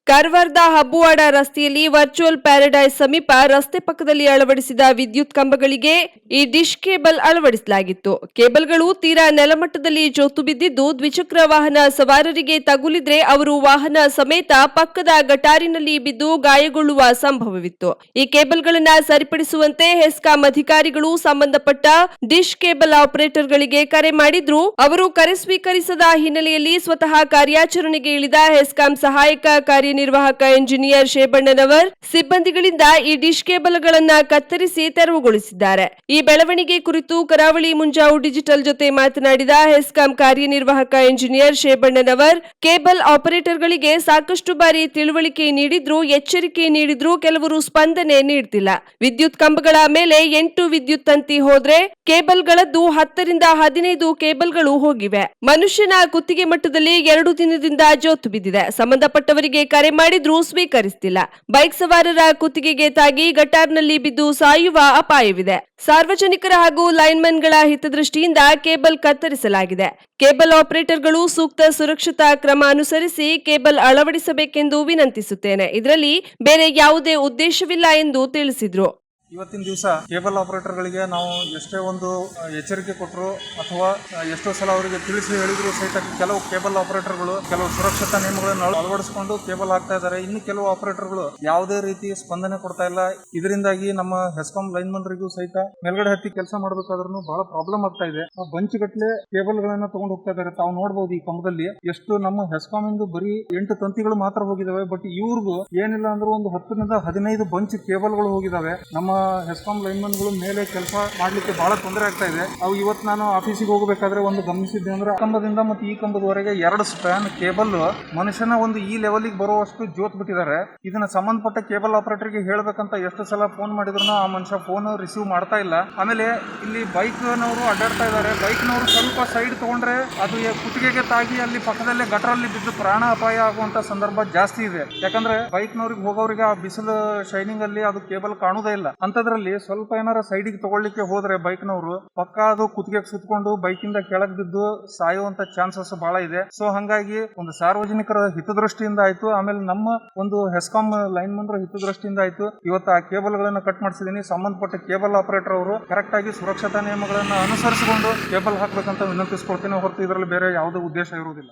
A: ಕಾರವಾರದ ಹಬ್ಬುವಾಡ ರಸ್ತೆಯಲ್ಲಿ ವರ್ಚುವಲ್ ಪ್ಯಾರಡೈಸ್ ಸಮೀಪ ರಸ್ತೆ ಪಕ್ಕದಲ್ಲಿ ಅಳವಡಿಸಿದ ವಿದ್ಯುತ್ ಕಂಬಗಳಿಗೆ ಈ ಡಿಶ್ ಕೇಬಲ್ ಅಳವಡಿಸಲಾಗಿತ್ತು. ಕೇಬಲ್ಗಳು ತೀರಾ ನೆಲಮಟ್ಟದಲ್ಲಿ ಜೋತು ಬಿದ್ದಿದ್ದು ದ್ವಿಚಕ್ರ ವಾಹನ ಸವಾರರಿಗೆ ತಗುಲಿದ್ರೆ ಅವರು ವಾಹನ ಸಮೇತ ಪಕ್ಕದ ಗಟಾರಿನಲ್ಲಿ ಬಿದ್ದು ಗಾಯಗೊಳ್ಳುವ ಸಂಭವವಿತ್ತು. ಈ ಕೇಬಲ್ಗಳನ್ನ ಸರಿಪಡಿಸುವಂತೆ ಹೆಸ್ಕಾಂ ಅಧಿಕಾರಿಗಳು ಸಂಬಂಧಪಟ್ಟ ಡಿಶ್ ಕೇಬಲ್ ಆಪರೇಟರ್ಗಳಿಗೆ ಕರೆ ಮಾಡಿದ್ರು. ಅವರು ಕರೆ ಸ್ವೀಕರಿಸದ ಹಿನ್ನೆಲೆಯಲ್ಲಿ ಸ್ವತಃ ಕಾರ್ಯಾಚರಣೆಗೆ ಇಳಿದ ಹೆಸ್ಕಾಂ ಸಹಾಯಕ ಕಾರ್ಯನಿರ್ವಾಹಕ ಎಂಜಿನಿಯರ್ ಶೇಬಣ್ಣನವರ್ ಸಿಬ್ಬಂದಿಗಳಿಂದ ಈ ಡಿಶ್ ಕೇಬಲ್ಗಳನ್ನು ಕತ್ತರಿಸಿ ತೆರವುಗೊಳಿಸಿದ್ದಾರೆ. ಈ ಬೆಳವಣಿಗೆ ಕುರಿತು ಕರಾವಳಿ ಮುಂಜಾವು ಡಿಜಿಟಲ್ ಜೊತೆ ಮಾತನಾಡಿದ ಹೆಸ್ಕಾಂ ಕಾರ್ಯನಿರ್ವಾಹಕ ಎಂಜಿನಿಯರ್ ಶೇಬಣ್ಣನವರ್, ಕೇಬಲ್ ಆಪರೇಟರ್ಗಳಿಗೆ ಸಾಕಷ್ಟು ಬಾರಿ ತಿಳುವಳಿಕೆ ನೀಡಿದ್ರು, ಎಚ್ಚರಿಕೆ ನೀಡಿದ್ರು ಕೆಲವರು ಸ್ಪಂದನೆ ನೀಡ್ತಿಲ್ಲ. ವಿದ್ಯುತ್ ಕಂಬಗಳ ಮೇಲೆ ಎಂಟು ವಿದ್ಯುತ್ ತಂತಿ ಹೋದ್ರೆ ಕೇಬಲ್ಗಳದ್ದು ಹತ್ತರಿಂದ ಹದಿನೈದು ಕೇಬಲ್ಗಳು ಹೋಗಿವೆ. ಮನುಷ್ಯನ ಕುತ್ತಿಗೆ ಮಟ್ಟದಲ್ಲಿ ಎರಡು ದಿನದಿಂದ ಜೋತು ಬಿದ್ದಿದೆ. ಸಂಬಂಧಪಟ್ಟವರಿಗೆ ಕರೆ ಮಾಡಿದ್ರೂ ಸ್ವೀಕರಿಸುತ್ತಿಲ್ಲ ಬೈಕ್ ಸವಾರರ ಕುತ್ತಿಗೆಗೆ ತಾಗಿ ಗಟಾರ್ನಲ್ಲಿ ಬಿದ್ದು ಸಾಯುವ ಅಪಾಯವಿದೆ. ಸಾರ್ವಜನಿಕರ ಹಾಗೂ ಲೈನ್ಮನ್ಗಳ ಹಿತದೃಷ್ಟಿಯಿಂದ ಕೇಬಲ್ ಕತ್ತರಿಸಲಾಗಿದೆ. ಕೇಬಲ್ ಆಪರೇಟರ್ಗಳು ಸೂಕ್ತ ಸುರಕ್ಷತಾ ಕ್ರಮ ಅನುಸರಿಸಿ ಕೇಬಲ್ ಅಳವಡಿಸಬೇಕೆಂದು ವಿನಂತಿಸುತ್ತೇನೆ. ಇದರಲ್ಲಿ ಬೇರೆ ಯಾವುದೇ ಉದ್ದೇಶವಿಲ್ಲ ಎಂದು ತಿಳಿಸಿದ್ರು.
E: ಇವತ್ತಿನ ದಿವಸ ಕೇಬಲ್ ಆಪರೇಟರ್ಗಳಿಗೆ ನಾವು ಎಷ್ಟೇ ಒಂದು ಎಚ್ಚರಿಕೆ ಕೊಟ್ಟರು ಅಥವಾ ಎಷ್ಟೋ ಸಲ ಅವರಿಗೆ ತಿಳಿಸಿ ಹೇಳಿದ್ರು ಸಹಿತ ಕೆಲವು ಕೇಬಲ್ ಆಪರೇಟರ್ಗಳು, ಕೆಲವು ಸುರಕ್ಷತಾ ನಿಯಮಗಳನ್ನು ಅಳ- ಅಳವಡಿಸಿಕೊಂಡು ಕೇಬಲ್ ಹಾಕ್ತಾ ಇದ್ದಾರೆ. ಇನ್ನು ಕೆಲವು ಆಪರೇಟರ್ಗಳು ಯಾವುದೇ ರೀತಿ ಸ್ಪಂದನೆ ಕೊಡ್ತಾ ಇಲ್ಲ. ಇದರಿಂದಾಗಿ ನಮ್ಮ ಹೆಸ್ಕಾಂ ಲೈನ್ಮನ್ರಿಗೂ ಸಹಿತ ಮೇಲ್ಗಡೆ ಹತ್ತಿ ಕೆಲಸ ಮಾಡಬೇಕಾದ್ರೂ ಬಹಳ ಪ್ರಾಬ್ಲಮ್ ಆಗ್ತಾ ಇದೆ. ಬಂಚುಗಟ್ಟಲೆ ಕೇಬಲ್ ಗಳನ್ನ ತಗೊಂಡು ಹೋಗ್ತಾ ಇದ್ದಾರೆ. ತಾವು ನೋಡಬಹುದು ಈ ಕಂಬದಲ್ಲಿ ಎಷ್ಟು ನಮ್ಮ ಹೆಸ್ಕಾಂ ಇಂದು ಬರೀ ಎಂಟು ತಂತಿಗಳು ಮಾತ್ರ ಹೋಗಿದಾವೆ. ಬಟ್ ಇವ್ರಿಗೂ ಏನಿಲ್ಲ ಅಂದ್ರೆ ಒಂದು ಹತ್ತರಿಂದ ಹದಿನೈದು ಬಂಚ್ ಕೇಬಲ್ಗಳು ಹೋಗಿದಾವೆ. ನಮ್ಮ ಹೆಸ್ಕಾಂ ಲೈನ್ಮನ್ಗಳು ಮೇಲೆ ಕೆಲಸ ಮಾಡ್ಲಿಕ್ಕೆ ಬಹಳ ತೊಂದರೆ ಆಗ್ತಾ ಇದೆ. ಅವು ಇವತ್ತು ನಾನು ಆಫೀಸಿಗೆ ಹೋಗಬೇಕಾದ್ರೆ ಒಂದು ಗಮನಿಸಿದ್ದೆ ಅಂದ್ರೆ ಕಂಬದಿಂದ ಮತ್ತು ಈ ಕಂಬದವರೆಗೆ ಎರಡು ಸ್ಪ್ಯಾನ್ ಕೇಬಲ್ ಮನುಷ್ಯನ ಒಂದು ಈ ಲೆವೆಲ್ಗೆ ಬರುವಷ್ಟು ಜೋತ್ ಬಿಟ್ಟಿದ್ದಾರೆ. ಇದನ್ನ ಸಂಬಂಧಪಟ್ಟ ಕೇಬಲ್ ಆಪರೇಟರ್ಗೆ ಹೇಳಬೇಕಂತ ಎಷ್ಟು ಸಲ ಫೋನ್ ಮಾಡಿದ್ರು ಆ ಮನುಷ್ಯ ಫೋನ್ ರಿಸೀವ್ ಮಾಡ್ತಾ ಇಲ್ಲ. ಆಮೇಲೆ ಇಲ್ಲಿ ಬೈಕ್ನವರು ಅಡ್ಡಾಡ್ತಾ ಇದ್ದಾರೆ. ಬೈಕ್ನವರು ಸ್ವಲ್ಪ ಸೈಡ್ ತಗೊಂಡ್ರೆ ಅದು ಕುತ್ತಿಗೆಗೆ ತಾಗಿ ಅಲ್ಲಿ ಪಕ್ಕದಲ್ಲೇ ಗಟರಲ್ಲಿ ಬಿದ್ದು ಪ್ರಾಣ ಅಪಾಯ ಆಗುವಂತ ಸಂದರ್ಭ ಜಾಸ್ತಿ ಇದೆ. ಯಾಕಂದ್ರೆ ಬೈಕ್ನವ್ರಿಗೆ ಹೋಗೋರಿಗೆ ಆ ಬಿಸಿಲು ಶೈನಿಂಗ್ ಅಲ್ಲಿ ಅದು ಕೇಬಲ್ ಕಾಣುವುದೇ ಇಲ್ಲ. ಅಂತದ್ರಲ್ಲಿ ಸ್ವಲ್ಪ ಏನಾರ ಸೈಡಿಗೆ ತಗೊಳ್ಳಿಕ್ಕೆ ಹೋದ್ರೆ ಬೈಕ್ನವರು ಪಕ್ಕ ಅದು ಕುತ್ತಿಗೆಗೆ ಸುತ್ಕೊಂಡು ಬೈಕಿಂದ ಕೆಳಗ್ ಬಿದ್ದು ಸಾಯುವಂತ ಚಾನ್ಸಸ್ ಬಹಳ ಇದೆ. ಸೊ ಹಂಗಾಗಿ ಒಂದು ಸಾರ್ವಜನಿಕರ ಹಿತದೃಷ್ಟಿಯಿಂದ ಆಯ್ತು, ಆಮೇಲೆ ನಮ್ಮ ಒಂದು ಹೆಸ್ಕಾಮ್ ಲೈನ್ ಮನ್ರ ಹಿತದೃಷ್ಟಿಯಿಂದ ಆಯ್ತು. ಇವತ್ತು ಆ ಕೇಬಲ್ ಗಳನ್ನ ಕಟ್ ಮಾಡಿಸಿದೀನಿ. ಸಂಬಂಧಪಟ್ಟ ಕೇಬಲ್ ಆಪರೇಟರ್ ಅವರು ಕರೆಕ್ಟ್ ಆಗಿ ಸುರಕ್ಷತಾ ನಿಯಮಗಳನ್ನ ಅನುಸರಿಸಿಕೊಂಡು ಕೇಬಲ್ ಹಾಕ್ಬೇಕಂತ ವಿನಂತಿಸ್ಕೊಳ್ತೀನಿ. ಹೊರತು ಇದರಲ್ಲಿ ಬೇರೆ ಯಾವುದೇ ಉದ್ದೇಶ ಇರುವುದಿಲ್ಲ.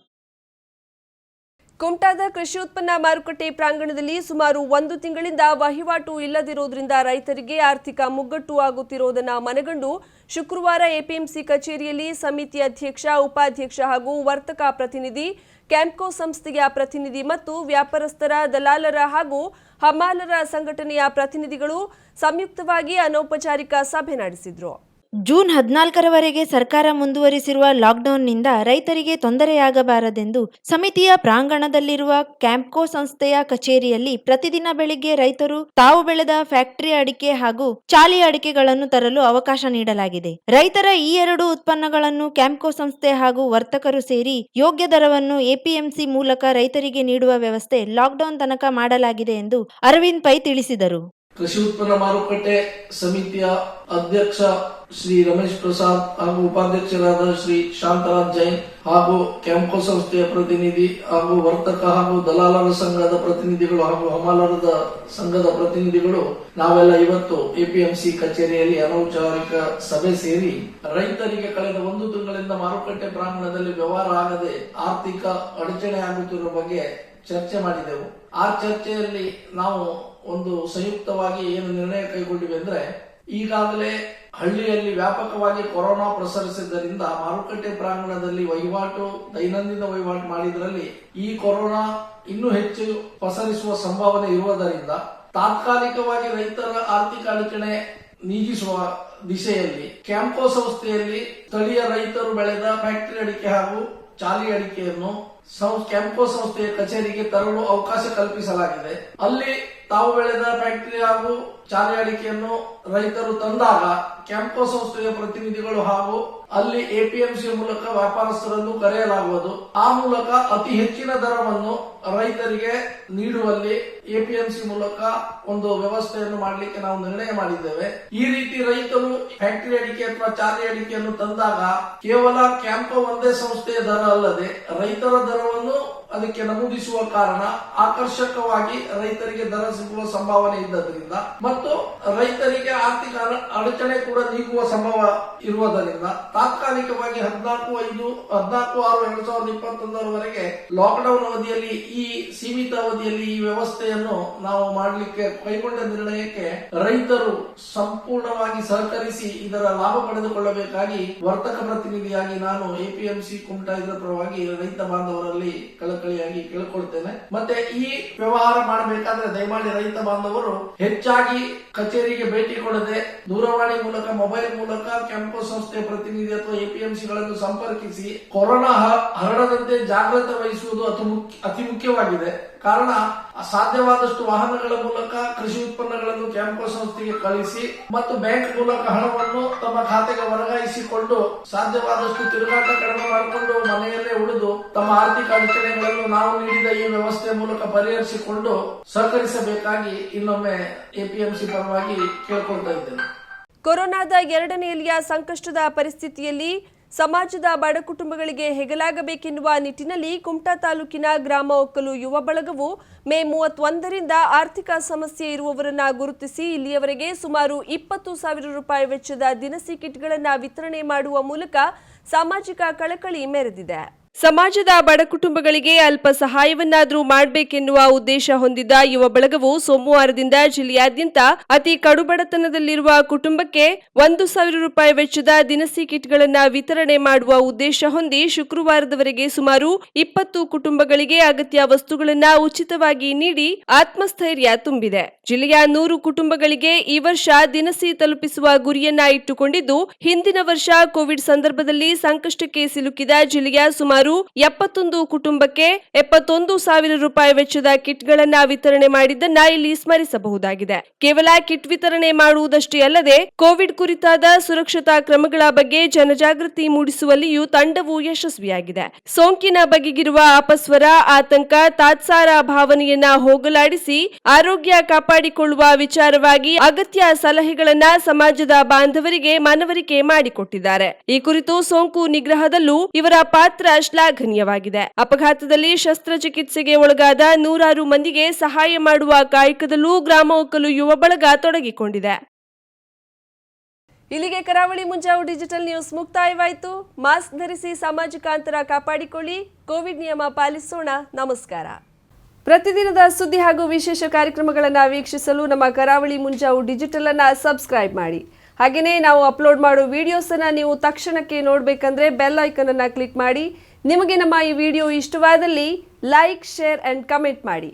A: ಕುಮಟಾದ ಕೃಷಿ ಉತ್ಪನ್ನ ಮಾರುಕಟ್ಟೆ ಪ್ರಾಂಗಣದಲ್ಲಿ ಸುಮಾರು ಒಂದು ತಿಂಗಳಿಂದ ವಹಿವಾಟು ಇಲ್ಲದಿರುವುದರಿಂದ ರೈತರಿಗೆ ಆರ್ಥಿಕ ಮುಗ್ಗಟ್ಟು ಆಗುತ್ತಿರುವುದನ್ನು ಮನಗಂಡು ಶುಕ್ರವಾರ ಎಪಿಎಂಸಿ ಕಚೇರಿಯಲ್ಲಿ ಸಮಿತಿ ಅಧ್ಯಕ್ಷ, ಉಪಾಧ್ಯಕ್ಷ ಹಾಗೂ ವರ್ತಕ ಪ್ರತಿನಿಧಿ, ಕ್ಯಾಂಪ್ಕೋ ಸಂಸ್ಥೆಯ ಪ್ರತಿನಿಧಿ ಮತ್ತು ವ್ಯಾಪಾರಸ್ಥರ, ದಲಾಲರ ಹಾಗೂ ಹಮಾಲರ ಸಂಘಟನೆಯ ಪ್ರತಿನಿಧಿಗಳು ಸಂಯುಕ್ತವಾಗಿ ಅನೌಪಚಾರಿಕ ಸಭೆ ನಡೆಸಿದ್ರು.
C: ಜೂನ್ ಹದಿನಾಲ್ಕರವರೆಗೆ ಸರ್ಕಾರ ಮುಂದುವರಿಸಿರುವ ಲಾಕ್ಡೌನ್ನಿಂದ ರೈತರಿಗೆ ತೊಂದರೆಯಾಗಬಾರದೆಂದು ಸಮಿತಿಯ ಪ್ರಾಂಗಣದಲ್ಲಿರುವ ಕ್ಯಾಂಪ್ಕೋ ಸಂಸ್ಥೆಯ ಕಚೇರಿಯಲ್ಲಿ ಪ್ರತಿದಿನ ಬೆಳಿಗ್ಗೆ ರೈತರು ತಾವು ಬೆಳೆದ ಫ್ಯಾಕ್ಟರಿ ಅಡಿಕೆ ಹಾಗೂ ಚಾಲಿ ಅಡಿಕೆಗಳನ್ನು ತರಲು ಅವಕಾಶ ನೀಡಲಾಗಿದೆ. ರೈತರ ಈ ಎರಡು ಉತ್ಪನ್ನಗಳನ್ನು ಕ್ಯಾಂಪ್ಕೋ ಸಂಸ್ಥೆ ಹಾಗೂ ವರ್ತಕರು ಸೇರಿ ಯೋಗ್ಯ ದರವನ್ನು ಎಪಿಎಂಸಿ ಮೂಲಕ ರೈತರಿಗೆ ನೀಡುವ ವ್ಯವಸ್ಥೆ ಲಾಕ್ಡೌನ್ ತನಕ ಮಾಡಲಾಗಿದೆ ಎಂದು ಅರವಿಂದ್ ಪೈ ತಿಳಿಸಿದರು.
F: ಕೃಷಿ ಉತ್ಪನ್ನ ಮಾರುಕಟ್ಟೆ ಸಮಿತಿಯ ಅಧ್ಯಕ್ಷ ಶ್ರೀ ರಮೇಶ್ ಪ್ರಸಾದ್ ಹಾಗೂ ಉಪಾಧ್ಯಕ್ಷರಾದ ಶ್ರೀ ಶಾಂತರಾಜ್ ಜೈನ್ ಹಾಗೂ ಕೆಂಪು ಸಂಸ್ಥೆಯ ಪ್ರತಿನಿಧಿ ಹಾಗೂ ವರ್ತಕ ಹಾಗೂ ದಲಾಲರ ಸಂಘದ ಪ್ರತಿನಿಧಿಗಳು ಹಾಗೂ ಹಮಾಲರದ ಸಂಘದ ಪ್ರತಿನಿಧಿಗಳು, ನಾವೆಲ್ಲ ಇವತ್ತು ಎಪಿಎಂಸಿ ಕಚೇರಿಯಲ್ಲಿ ಅನೌಪಚಾರಿಕ ಸಭೆ ಸೇರಿ ರೈತರಿಗೆ ಕಳೆದ ಒಂದು ತಿಂಗಳಿಂದ ಮಾರುಕಟ್ಟೆ ಪ್ರಾಂಗಣದಲ್ಲಿ ವ್ಯವಹಾರ ಆಗದೆ ಆರ್ಥಿಕ ಅಡಚಣೆ ಆಗುತ್ತಿರುವ ಬಗ್ಗೆ ಚರ್ಚೆ ಮಾಡಿದೆವು. ಆ ಚರ್ಚೆಯಲ್ಲಿ ನಾವು ಒಂದು ಸಂಯುಕ್ತವಾಗಿ ಏನು ನಿರ್ಣಯ ಕೈಗೊಂಡಿವೆ ಅಂದ್ರೆ ಈಗಾಗಲೇ ಹಳ್ಳಿಯಲ್ಲಿ ವ್ಯಾಪಕವಾಗಿ ಕೊರೋನಾ ಪ್ರಸರಿಸಿದ್ದರಿಂದ ಮಾರುಕಟ್ಟೆ ಪ್ರಾಂಗಣದಲ್ಲಿ ವಹಿವಾಟು, ದೈನಂದಿನ ವಹಿವಾಟು ಮಾಡಿದ್ರಲ್ಲಿ ಈ ಕೊರೋನಾ ಇನ್ನೂ ಹೆಚ್ಚು ಪಸರಿಸುವ ಸಂಭಾವನೆ ಇರುವುದರಿಂದ ತಾತ್ಕಾಲಿಕವಾಗಿ ರೈತರ ಆರ್ಥಿಕ ಅಡಚಣೆ ನೀಗಿಸುವ ದಿಶೆಯಲ್ಲಿ ಕ್ಯಾಂಪೋ ಸಂಸ್ಥೆಯಲ್ಲಿ ಸ್ಥಳೀಯ ರೈತರು ಬೆಳೆದ ಫ್ಯಾಕ್ಟರಿ ಅಡಿಕೆ ಹಾಗೂ ಚಾಲಿ ಅಡಿಕೆಯನ್ನು ಕ್ಯಾಂಪ್ಕೋ ಸಂಸ್ಥೆಯ ಕಚೇರಿಗೆ ತರಲು ಅವಕಾಶ ಕಲ್ಪಿಸಲಾಗಿದೆ. ಅಲ್ಲಿ ತಾವು ಬೆಳೆದ ಫ್ಯಾಕ್ಟರಿ ಹಾಗೂ ಅಡಿಕೆಯನ್ನು ರೈತರು ತಂದಾಗ ಕ್ಯಾಂಪೋ ಸಂಸ್ಥೆಯ ಪ್ರತಿನಿಧಿಗಳು ಹಾಗೂ ಅಲ್ಲಿ ಎಪಿಎಂಸಿ ಮೂಲಕ ವ್ಯಾಪಾರಸ್ಥರನ್ನು ಕರೆಯಲಾಗುವುದು. ಆ ಮೂಲಕ ಅತಿ ಹೆಚ್ಚಿನ ದರವನ್ನು ರೈತರಿಗೆ ನೀಡುವಲ್ಲಿ ಎಪಿಎಂಸಿ ಮೂಲಕ ಒಂದು ವ್ಯವಸ್ಥೆಯನ್ನು ಮಾಡಲಿಕ್ಕೆ ನಾವು ನಿರ್ಣಯ ಮಾಡಿದ್ದೇವೆ. ಈ ರೀತಿ ರೈತರು ಫ್ಯಾಕ್ಟರಿ ಅಡಿಕೆ ಅಥವಾ ಚಾಲಿ ಅಡಿಕೆಯನ್ನು ತಂದಾಗ ಕೇವಲ ಕ್ಯಾಂಪೋ ಒಂದೇ ಸಂಸ್ಥೆಯ ದರ ಅಲ್ಲದೆ ರೈತರ ದರವನ್ನು ಅದಕ್ಕೆ ನಮೂದಿಸುವ ಕಾರಣ ಆಕರ್ಷಕವಾಗಿ ರೈತರಿಗೆ ದರ ಸಿಗುವ ಸಂಭಾವನೆ ಇದ್ದದರಿಂದ ಮತ್ತು ರೈತರಿಗೆ ಆರ್ಥಿಕ ಅಡಚಣೆ ಕೂಡ ನೀಗುವ ಸಂಭವ ಇರುವುದರಿಂದ ತಾತ್ಕಾಲಿಕವಾಗಿ ಹದಿನಾಲ್ಕು ಐದು, ಹದಿನಾಲ್ಕು ಆರು ಎರಡ್ ಸಾವಿರದ ಇಪ್ಪತ್ತೊಂದರವರೆಗೆ ಲಾಕ್ಡೌನ್ ಅವಧಿಯಲ್ಲಿ ಈ ಸೀಮಿತ ಅವಧಿಯಲ್ಲಿ ಈ ವ್ಯವಸ್ಥೆಯನ್ನು ನಾವು ಮಾಡಲಿಕ್ಕೆ ಕೈಗೊಂಡ ನಿರ್ಣಯಕ್ಕೆ ರೈತರು ಸಂಪೂರ್ಣವಾಗಿ ಸಹಕರಿಸಿ ಇದರ ಲಾಭ ಪಡೆದುಕೊಳ್ಳಬೇಕಾಗಿ ವರ್ತಕ ಪ್ರತಿನಿಧಿಯಾಗಿ ನಾನು ಎಪಿಎಂಸಿ ಕುಮಟಾ ಇದರ ಪರವಾಗಿ ರೈತ ಬಾಂಧವರಲ್ಲಿ ಕಳಕಳಿಯಾಗಿ ಕೇಳ್ಕೊಳ್ತೇನೆ. ಮತ್ತೆ ಈ ವ್ಯವಹಾರ ಮಾಡಬೇಕಾದ್ರೆ ದಯಮಾಡಿ ರೈತ ಬಾಂಧವರು ಹೆಚ್ಚಾಗಿ ಕಚೇರಿಗೆ ಭೇಟಿ ಕೊಡದೆ ದೂರವಾಣಿ ಮೂಲಕ, ಮೊಬೈಲ್ ಮೂಲಕ, ಕೆಂಪು ಸಂಸ್ಥೆ ಪ್ರತಿನಿಧಿ ಅಥವಾ ಎಪಿಎಂಸಿಗಳನ್ನು ಸಂಪರ್ಕಿಸಿ ಕೊರೋನಾ ಹರಡದಂತೆ ಜಾಗ್ರತೆ ವಹಿಸುವುದು ಅತಿ ಮುಖ್ಯವಾಗಿದೆ. ಕಾರಣ ಸಾಧ್ಯವಾದಷ್ಟು ವಾಹನಗಳ ಮೂಲಕ ಕೃಷಿ ಉತ್ಪನ್ನಗಳನ್ನು ಕ್ಯಾಂಪೋ ಸಂಸ್ಥೆಗೆ ಕಳಿಸಿ ಮತ್ತು ಬ್ಯಾಂಕ್ ಮೂಲಕ ಹಣವನ್ನು ತಮ್ಮ ಖಾತೆಗೆ ವರ್ಗಾಯಿಸಿಕೊಂಡು ಸಾಧ್ಯವಾದಷ್ಟು ತಿರುಗಾಟ ಕಡಿಮೆ ಮಾಡಿಕೊಂಡು ಮನೆಯಲ್ಲೇ ಉಳಿದು ತಮ್ಮ ಆರ್ಥಿಕ ಅಡಚಣೆಗಳನ್ನು ನಾವು ನೀಡಿದ ಈ ವ್ಯವಸ್ಥೆ ಮೂಲಕ ಪರಿಹರಿಸಿಕೊಂಡು ಸಹಕರಿಸಬೇಕಾಗಿ ಇನ್ನೊಮ್ಮೆ ಎಪಿಎಂಸಿ ಪರವಾಗಿ ಕೇಳ್ಕೊಳ್ತಾ ಇದ್ದೇನೆ.
A: ಕೊರೋನಾದ ಇಲ್ಲಿಯ ಸಂಕಷ್ಟದ ಪರಿಸ್ಥಿತಿಯಲ್ಲಿ ಸಮಾಜದ ಬಡ ಕುಟುಂಬಗಳಿಗೆ ಹೆಗಲಾಗಬೇಕೆನ್ನುವ ನಿಟ್ಟಿನಲ್ಲಿ ಕುಮಟಾ ತಾಲೂಕಿನ ಗ್ರಾಮ ಒಕ್ಕಲು ಯುವ ಬಳಗವು ಮೇ ಮೂವತ್ತೊಂದರಿಂದ ಆರ್ಥಿಕ ಸಮಸ್ಯೆ ಇರುವವರನ್ನ ಗುರುತಿಸಿ ಇಲ್ಲಿಯವರೆಗೆ ಸುಮಾರು ಇಪ್ಪತ್ತು ಸಾವಿರ ರೂಪಾಯಿ ವೆಚ್ಚದ ದಿನಸಿ ಕಿಟ್ಗಳನ್ನು ವಿತರಣೆ ಮಾಡುವ ಮೂಲಕ ಸಾಮಾಜಿಕ ಕಳಕಳಿ ಮೆರೆದಿದೆ. ಸಮಾಜದ ಬಡ ಕುಟುಂಬಗಳಿಗೆ ಅಲ್ಪ ಸಹಾಯವನ್ನಾದರೂ ಮಾಡಬೇಕೆನ್ನುವ ಉದ್ದೇಶ ಹೊಂದಿದ್ದ ಯುವ ಬಳಗವು ಸೋಮವಾರದಿಂದ ಜಿಲ್ಲೆಯಾದ್ಯಂತ ಅತಿ ಕಡುಬಡತನದಲ್ಲಿರುವ ಕುಟುಂಬಕ್ಕೆ ಒಂದು ಸಾವಿರ ರೂಪಾಯಿ ವೆಚ್ಚದ ದಿನಸಿ ಕಿಟ್ಗಳನ್ನು ವಿತರಣೆ ಮಾಡುವ ಉದ್ದೇಶ ಹೊಂದಿ ಶುಕ್ರವಾರದವರೆಗೆ ಸುಮಾರು ಇಪ್ಪತ್ತು ಕುಟುಂಬಗಳಿಗೆ ಅಗತ್ಯ ವಸ್ತುಗಳನ್ನು ಉಚಿತವಾಗಿ ನೀಡಿ ಆತ್ಮಸ್ಥೈರ್ಯ ತುಂಬಿದೆ. ಜಿಲ್ಲೆಯ ನೂರು ಕುಟುಂಬಗಳಿಗೆ ಈ ವರ್ಷ ದಿನಸಿ ತಲುಪಿಸುವ ಗುರಿಯನ್ನ ಇಟ್ಟುಕೊಂಡಿದ್ದು, ಹಿಂದಿನ ವರ್ಷ ಕೋವಿಡ್ ಸಂದರ್ಭದಲ್ಲಿ ಸಂಕಷ್ಟಕ್ಕೆ ಸಿಲುಕಿದ ಜಿಲ್ಲೆಯ ಸುಮಾರು ಎಪ್ಪತ್ತೊಂದು ಕುಟುಂಬಕ್ಕೆ ಎಪ್ಪತ್ತೊಂದು ಸಾವಿರ ರೂಪಾಯಿ ವೆಚ್ಚದ ಕಿಟ್ಗಳನ್ನ ವಿತರಣೆ ಮಾಡಿದ್ದನ್ನ ಇಲ್ಲಿ ಸ್ಮರಿಸಬಹುದಾಗಿದೆ. ಕೇವಲ ಕಿಟ್ ವಿತರಣೆ ಮಾಡುವುದಷ್ಟೇ ಅಲ್ಲದೆ, ಕೋವಿಡ್ ಕುರಿತಾದ ಸುರಕ್ಷತಾ ಕ್ರಮಗಳ ಬಗ್ಗೆ ಜನಜಾಗೃತಿ ಮೂಡಿಸುವಲ್ಲಿಯೂ ತಂಡವು ಯಶಸ್ವಿಯಾಗಿದೆ. ಸೋಂಕಿನ ಬಗೆಗಿರುವ ಅಪಸ್ವರ, ಆತಂಕ, ತಾತ್ಸಾರ ಭಾವನೆಯನ್ನ ಹೋಗಲಾಡಿಸಿ ಆರೋಗ್ಯ ಕಾಪಾಡಿಕೊಳ್ಳುವ ವಿಚಾರವಾಗಿ ಅಗತ್ಯ ಸಲಹೆಗಳನ್ನ ಸಮಾಜದ ಬಾಂಧವರಿಗೆ ಮನವರಿಕೆ ಮಾಡಿಕೊಟ್ಟಿದ್ದಾರೆ. ಈ ಕುರಿತು ಸೋಂಕು ನಿಗ್ರಹದಲ್ಲೂ ಇವರ ಪಾತ್ರ ಶ್ಲಾಘನೀಯವಾಗಿದೆ. ಅಪಘಾತದಲ್ಲಿ ಶಸ್ತ್ರಚಿಕಿತ್ಸೆಗೆ ಒಳಗಾದ ನೂರಾರು ಮಂದಿಗೆ ಸಹಾಯ ಮಾಡುವ ಕಾಯಕದಲ್ಲೂ ಗ್ರಾಮ ಒಕ್ಕಲು ಯುವ ಬಳಗ ತೊಡಗಿಕೊಂಡಿದೆ. ಇಲ್ಲಿಗೆ ಕರಾವಳಿ ಮುಂಜಾವು ಡಿಜಿಟಲ್ ನ್ಯೂಸ್ ಮುಕ್ತಾಯವಾಯಿತು. ಮಾಸ್ಕ್ ಧರಿಸಿ ಸಾಮಾಜಿಕ ಅಂತರ ಕಾಪಾಡಿಕೊಳ್ಳಿ. ಕೋವಿಡ್ ನಿಯಮ ಪಾಲಿಸೋಣ. ನಮಸ್ಕಾರ. ಪ್ರತಿದಿನದ ಸುದ್ದಿ ಹಾಗೂ ವಿಶೇಷ ಕಾರ್ಯಕ್ರಮಗಳನ್ನು ವೀಕ್ಷಿಸಲು ನಮ್ಮ ಕರಾವಳಿ ಮುಂಜಾವು ಡಿಜಿಟಲ್ ಅನ್ನು ಸಬ್ಸ್ಕ್ರೈಬ್ ಮಾಡಿ. ಹಾಗೆಯೇ ನಾವು ಅಪ್ಲೋಡ್ ಮಾಡೋ ವಿಡಿಯೋಸ್ ಅನ್ನ ನೀವು ತಕ್ಷಣಕ್ಕೆ ನೋಡಬೇಕಂದ್ರೆ ಬೆಲ್ ಐಕನ್ ಅನ್ನ ಕ್ಲಿಕ್ ಮಾಡಿ. ನಿಮಗೆ ನಮ್ಮ ಈ ವಿಡಿಯೋ ಇಷ್ಟವಾದಲ್ಲಿ ಲೈಕ್ ಶೇರ್ ಆ್ಯಂಡ್ ಕಮೆಂಟ್ ಮಾಡಿ.